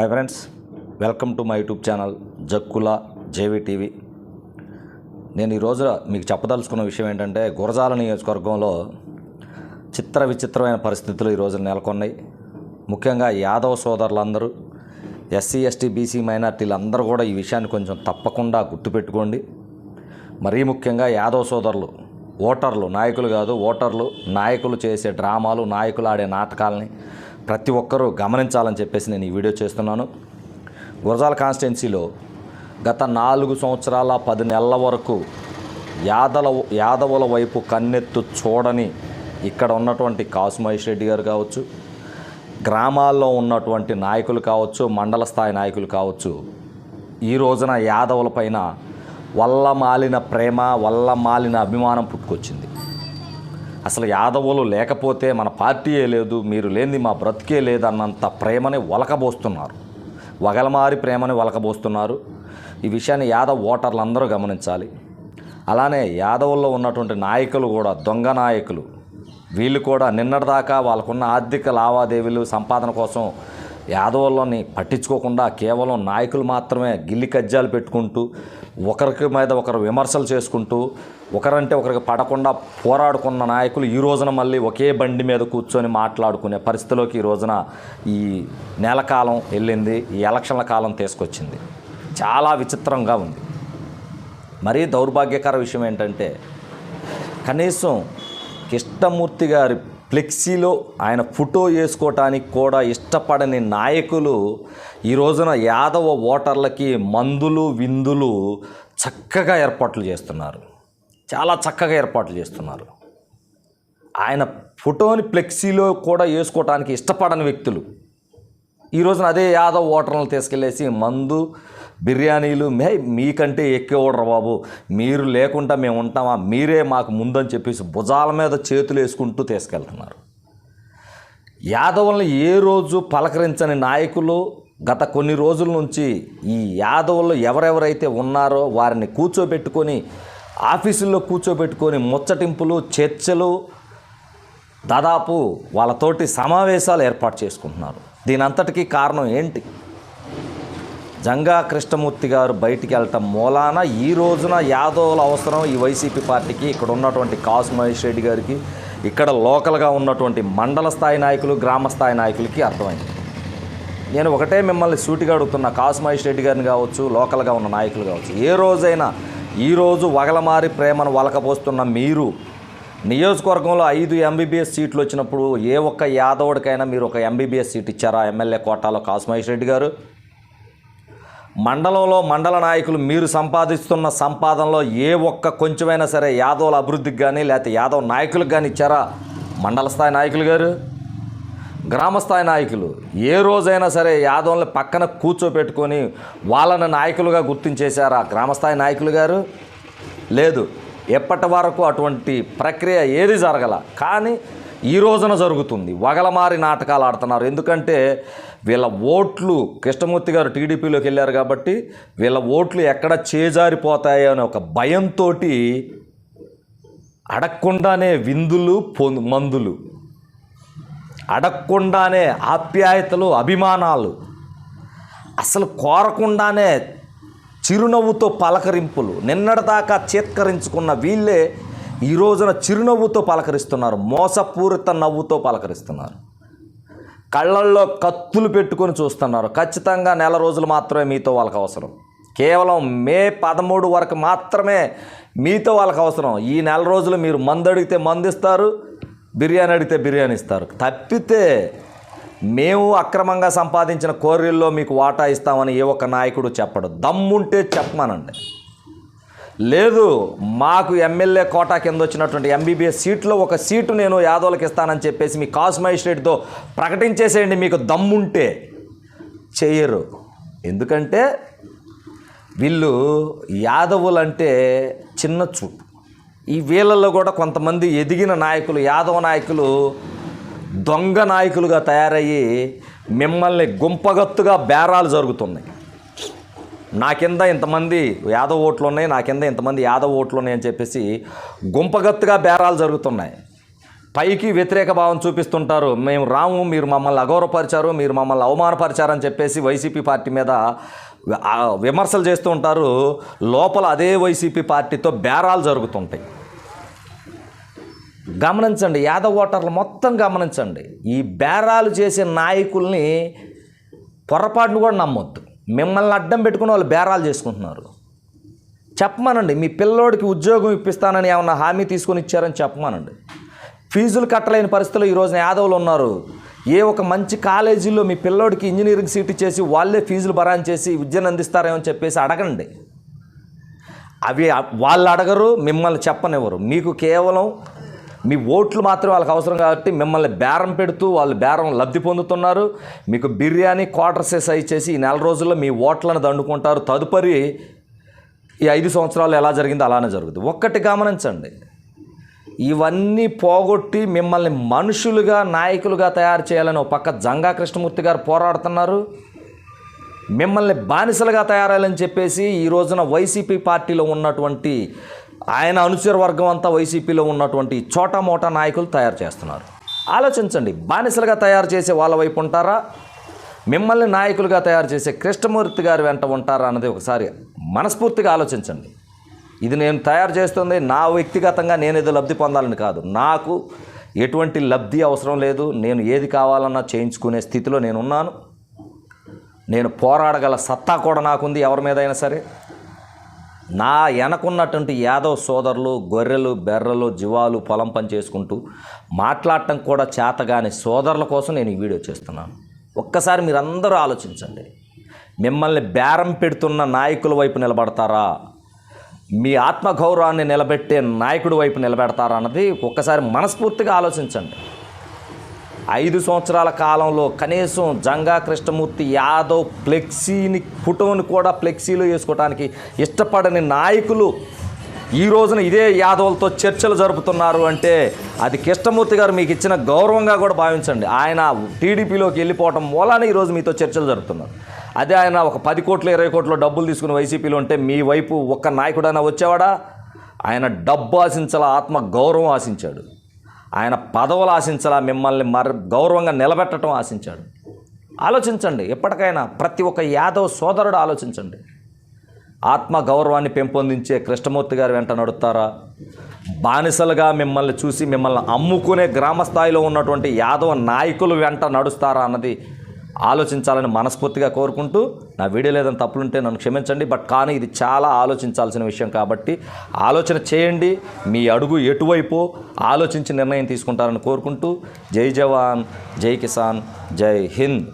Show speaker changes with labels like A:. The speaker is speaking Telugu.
A: Hi friends welcome to my YouTube channel Jakkula JV TV. నేను ఈ రోజు మీకు చెప్పదలుచుకున్న విషయం ఏంటంటే గురజాల నియోజకవర్గంలో చిత్ర విచిత్రమైన పరిస్థితులు ఈరోజు నెలకొన్నాయి. ముఖ్యంగా యాదవ సోదరులందరూ ఎస్సీ ఎస్టీ బీసీ మైనార్టీలు అందరూ కూడా ఈ విషయాన్ని కొంచెం తప్పకుండా గుర్తుపెట్టుకోండి. మరీ ముఖ్యంగా యాదవ సోదరులు ఓటర్లు నాయకులు కాదు ఓటర్లు నాయకులు చేసే డ్రామాలు నాయకులు ఆడే నాటకాలని ప్రతి ఒక్కరూ గమనించాలని చెప్పేసి నేను ఈ వీడియో చేస్తున్నాను. గురజాల కాన్స్టిట్యున్సీలో గత నాలుగు సంవత్సరాల పది నెలల వరకు యాదల యాదవుల వైపు కన్నెత్తు చూడని ఇక్కడ ఉన్నటువంటి కాసు మహేష్ రెడ్డి గారు కావచ్చు గ్రామాల్లో ఉన్నటువంటి నాయకులు కావచ్చు మండల స్థాయి నాయకులు కావచ్చు ఈ రోజున యాదవుల పైన వల్ల మాలిన ప్రేమ వల్ల మాలిన అభిమానం పుట్టుకొచ్చింది. అసలు యాదవులు లేకపోతే మన పార్టీయే లేదు మీరు లేనిది మా బ్రతికే లేదన్నంత ప్రేమని వలకబోస్తున్నారు. వగలమారి ప్రేమని వలకబోస్తున్నారు. ఈ విషయాన్ని యాదవ్ ఓటర్లు అందరూ గమనించాలి. అలానే యాదవుల్లో ఉన్నటువంటి నాయకులు కూడా దొంగ నాయకులు వీళ్ళు కూడా నిన్నటిదాకా వాళ్ళకున్న ఆర్థిక లావాదేవీలు సంపాదన కోసం యాదవుల్లోని పట్టించుకోకుండా కేవలం నాయకులు మాత్రమే గిల్లి కజ్జాలు పెట్టుకుంటూ ఒకరికి మీద ఒకరు విమర్శలు చేసుకుంటూ ఒకరంటే ఒకరికి పడకుండా పోరాడుకున్న నాయకులు ఈ రోజున మళ్ళీ ఒకే బండి మీద కూర్చొని మాట్లాడుకునే పరిస్థితిలోకి ఈ రోజున ఈ నెల కాలం వెళ్ళింది ఈ ఎలక్షన్ల కాలం తీసుకొచ్చింది. చాలా విచిత్రంగా ఉంది. మరీ దౌర్భాగ్యకర విషయం ఏంటంటే కనీసం కృష్ణమూర్తి గారి ఫ్లెక్సీలో ఆయన ఫోటో వేసుకోవటానికి కూడా ఇష్టపడని నాయకులు ఈ రోజున యాదవ ఓటర్లకి మందులు విందులు చక్కగా ఏర్పాట్లు చేస్తున్నారు. చాలా చక్కగా ఏర్పాట్లు చేస్తున్నారు. ఆయన ఫోటోని ఫ్లెక్సీలో కూడా వేసుకోవటానికి ఇష్టపడని వ్యక్తులు. ఈ రోజున అదే యాదవ్ ఓటర్లను తీసుకెళ్ళేసి మందు బిర్యానీలు మే మీకంటే ఎక్కువ ఓడరు బాబు. మీరు లేకుండా మేము ఉంటామా? మీరే మాకు ముందని చెప్పేసి భుజాల మీద చేతులు వేసుకుంటూ తీసుకెళ్తున్నారు. యాదవులను ఏ రోజు పలకరించని నాయకులు గత కొన్ని రోజుల నుంచి ఈ యాదవుల్లో ఎవరెవరైతే ఉన్నారో వారిని కూర్చోబెట్టుకొని ఆఫీసుల్లో కూర్చోబెట్టుకొని ముచ్చటింపులు చర్చలు దాదాపు వాళ్ళతోటి సమావేశాలు ఏర్పాటు చేసుకుంటున్నారు. దీనంతటికీ కారణం ఏంటి? జంగా కృష్ణమూర్తి గారు బయటికి వెళ్ళటం మూలాన ఈ రోజున యాదవుల అవసరం ఈ వైసీపీ పార్టీకి. ఇక్కడ ఉన్నటువంటి కాసు మహేష్ రెడ్డి గారికి ఇక్కడ లోకల్గా ఉన్నటువంటి మండల స్థాయి నాయకులు గ్రామ స్థాయి నాయకులకి అర్థమైంది. నేను ఒకటే మిమ్మల్ని సూటిగా అడుగుతున్న కాసు మహేష్ రెడ్డి గారిని కావచ్చు లోకల్గా ఉన్న నాయకులు కావచ్చు ఏ రోజైనా ఈరోజు వగలమారి ప్రేమను వలకపోస్తున్న మీరు నియోజకవర్గంలో ఐదు ఎంబీబీఎస్ సీట్లు వచ్చినప్పుడు ఏ ఒక్క యాదవుడికైనా మీరు ఒక ఎంబీబీఎస్ సీట్ ఇచ్చారా? ఎమ్మెల్యే కోటాలో కాసుమహేష్ రెడ్డి గారు. మండలంలో మండల నాయకులు మీరు సంపాదిస్తున్న సంపాదనలో ఏ ఒక్క కొంచెమైనా సరే యాదవుల అభివృద్ధికి కానీ లేకపోతే యాదవ్ నాయకులకు కానీ ఇచ్చారా? మండల స్థాయి నాయకులు గారు. గ్రామస్థాయి నాయకులు ఏ రోజైనా సరే యాదవుల్ని పక్కన కూర్చోపెట్టుకొని వాళ్ళని నాయకులుగా గుర్తించేశారా? గ్రామస్థాయి నాయకులు గారు. లేదు. ఎప్పటి వరకు అటువంటి ప్రక్రియ ఏది జరగల? కానీ ఈ రోజున జరుగుతుంది. వగలమారి నాటకాలు ఆడుతున్నారు. ఎందుకంటే వీళ్ళ ఓట్లు కృష్ణమూర్తి గారు టీడీపీలోకి వెళ్ళారు కాబట్టి వీళ్ళ ఓట్లు ఎక్కడ చేజారిపోతాయో అనే ఒక భయంతో అడగకుండానే విందులు పొందు మందులు అడగకుండానే ఆప్యాయతలు అభిమానాలు అసలు కోరకుండానే చిరునవ్వుతో పలకరింపులు. నిన్నటిదాకా చేత్కరించుకున్న వీళ్ళే ఈ రోజున చిరునవ్వుతో పలకరిస్తున్నారు. మోసపూరిత నవ్వుతో పలకరిస్తున్నారు. కళ్ళల్లో కత్తులు పెట్టుకొని చూస్తున్నారు. ఖచ్చితంగా నెల రోజులు మాత్రమే మీతో వాళ్ళకి అవసరం. కేవలం మే పదమూడు వరకు మాత్రమే మీతో వాళ్ళకి అవసరం. ఈ నెల రోజులు మీరు మందు అడిగితే మందు ఇస్తారు బిర్యానీ అడిగితే బిర్యానీ ఇస్తారు. తప్పితే మేము అక్రమంగా సంపాదించిన కోర్రీల్లో మీకు వాటా ఇస్తామని ఏ ఒక్క నాయకుడు చెప్పడు. దమ్ముంటే చెప్పమనండి. లేదు మాకు ఎమ్మెల్యే కోటా కింద వచ్చినటువంటి ఎంబీబీఎస్ సీట్లో ఒక సీటు నేను యాదవులకు ఇస్తానని చెప్పేసి మీ కాసు మజిస్ట్రేట్తో ప్రకటించేసేయండి మీకు దమ్ముంటే. చేయరు ఎందుకంటే వీళ్ళు యాదవులంటే చిన్న చూపు. ఈ వీళ్ళల్లో కూడా కొంతమంది ఎదిగిన నాయకులు యాదవ నాయకులు దొంగ నాయకులుగా తయారయ్యి మిమ్మల్ని గుంపగత్తుగా బేరాలు జరుగుతున్నాయి. నా కింద ఇంతమంది యాదవ్ ఓట్లు ఉన్నాయి నా కింద ఇంతమంది యాదవ్ ఓట్లు ఉన్నాయి అని చెప్పేసి గుంపగత్తుగా బేరాలు జరుగుతున్నాయి. పైకి వ్యతిరేక భావం చూపిస్తుంటారు. మేము రాము మీరు మమ్మల్ని అగౌరవపరిచారు మీరు మమ్మల్ని అవమానపరిచారని చెప్పేసి వైసీపీ పార్టీ మీద విమర్శలు చేస్తూ ఉంటారు. లోపల అదే వైసీపీ పార్టీతో బేరాలు జరుగుతుంటాయి. గమనించండి యాదవ్ ఓటర్లు మొత్తం గమనించండి. ఈ బేరాలు చేసే నాయకుల్ని పొరపాటును కూడా నమ్మొద్దు. మిమ్మల్ని అడ్డం పెట్టుకుని వాళ్ళు బేరాలు చేసుకుంటున్నారు. చెప్పమానండి మీ పిల్లోడికి ఉద్యోగం ఇప్పిస్తానని ఏమన్నా హామీ తీసుకొని ఇచ్చారని చెప్పమానండి. ఫీజులు కట్టలేని పరిస్థితుల్లో ఈ రోజున యాదవులు ఉన్నారు. ఏ ఒక మంచి కాలేజీలో మీ పిల్లోడికి ఇంజనీరింగ్ సీట్ చేసి వాళ్ళే ఫీజులు భరాన్ చేసి విద్యను అందిస్తారేమో చెప్పేసి అడగండి. అవి వాళ్ళు అడగరు మిమ్మల్ని చెప్పనివ్వరు. మీకు కేవలం మీ ఓట్లు మాత్రం వాళ్ళకి అవసరం కాబట్టి మిమ్మల్ని బేరం పెడుతూ వాళ్ళు బేరం లబ్ధి పొందుతున్నారు. మీకు బిర్యానీ క్వార్టర్స్ సైజ్ చేసి ఈ నెల రోజుల్లో మీ ఓట్లను దండుకుంటారు. తదుపరి ఈ ఐదు సంవత్సరాలు ఎలా జరిగిందో అలానే జరుగుతుంది ఒక్కటి గమనించండి. ఇవన్నీ పోగొట్టి మిమ్మల్ని మనుషులుగా నాయకులుగా తయారు చేయాలని ఒక పక్క జంగా కృష్ణమూర్తి గారు పోరాడుతున్నారు. మిమ్మల్ని బానిసలుగా తయారాలని చెప్పేసి ఈ రోజున వైసీపీ పార్టీలో ఉన్నటువంటి ఆయన అనుచర వర్గం అంతా వైసీపీలో ఉన్నటువంటి చోటా మోటా నాయకులు తయారు చేస్తున్నారు. ఆలోచించండి బానిసలుగా తయారు చేసే వాళ్ళ వైపు ఉంటారా? మిమ్మల్ని నాయకులుగా తయారు చేసే కృష్ణమూర్తి గారి వెంట ఉంటారా అన్నది ఒకసారి మనస్ఫూర్తిగా ఆలోచించండి. ఇది నేను తయారు చేస్తుంది నా వ్యక్తిగతంగా నేను ఏదో లబ్ధి పొందాలని కాదు. నాకు ఎటువంటి లబ్ధి అవసరం లేదు నేను ఏది కావాలన్నా చేయించుకునే స్థితిలో నేను ఉన్నాను. నేను పోరాడగల సత్తా కూడా నాకుంది ఎవరి మీద అయినా సరే. నా వెనకున్నటువంటి యాదవ్ సోదరులు గొర్రెలు బెర్రలు జీవాలు పొలం పని చేసుకుంటూ మాట్లాడటం కూడా చేతగాని సోదరుల కోసం నేను ఈ వీడియో చేస్తున్నాను. ఒక్కసారి మీరందరూ ఆలోచించండి. మిమ్మల్ని బేరం పెడుతున్న నాయకుల వైపు నిలబడతారా? మీ ఆత్మగౌరవాన్ని నిలబెట్టే నాయకుడి వైపు నిలబెడతారా అన్నది ఒక్కసారి మనస్ఫూర్తిగా ఆలోచించండి. ఐదు సంవత్సరాల కాలంలో కనీసం జంగా కృష్ణమూర్తి యాదవ్ ఫ్లెక్సీని ఫోటోని కూడా ఫ్లెక్సీలో వేసుకోవడానికి ఇష్టపడని నాయకులు ఈ రోజున ఇదే యాదవులతో చర్చలు జరుపుతున్నారు అంటే అది కృష్ణమూర్తి గారు మీకు ఇచ్చిన గౌరవంగా కూడా భావించండి. ఆయన టీడీపీలోకి వెళ్ళిపోవటం మూలాన ఈరోజు మీతో చర్చలు జరుపుతున్నారు. అదే ఆయన ఒక పది కోట్లు ఇరవై కోట్లు డబ్బులు తీసుకుని వైసీపీలో ఉంటే మీ వైపు ఒక్క నాయకుడైనా వచ్చేవాడా? ఆయన డబ్బు ఆశించాల? ఆత్మ గౌరవం ఆశించాడు. ఆయన పదవులు ఆశించాలా మిమ్మల్ని మర గౌరవంగా నిలబెట్టడం ఆశించాడు. ఆలోచించండి ఎప్పటికైనా ప్రతి ఒక్క యాదవ్ సోదరుడు ఆలోచించండి. ఆత్మ గౌరవాన్ని పెంపొందించే కృష్ణమూర్తి గారు వెంట నడుతారా బానిసలుగా మిమ్మల్ని చూసి మిమ్మల్ని అమ్ముకునే గ్రామ స్థాయిలో ఉన్నటువంటి యాదవ నాయకులు వెంట నడుస్తారా అన్నది ఆలోచించాలని మనస్ఫూర్తిగా కోరుకుంటూ నా వీడియో లేదని తప్పులుంటే నన్ను క్షమించండి. బట్ కానీ ఇది చాలా ఆలోచించాల్సిన విషయం కాబట్టి ఆలోచన చేయండి. మీ అడుగు ఎటువైపు ఆలోచించి నిర్ణయం తీసుకుంటారని కోరుకుంటూ జై జవాన్ జై కిసాన్ జై హింద్.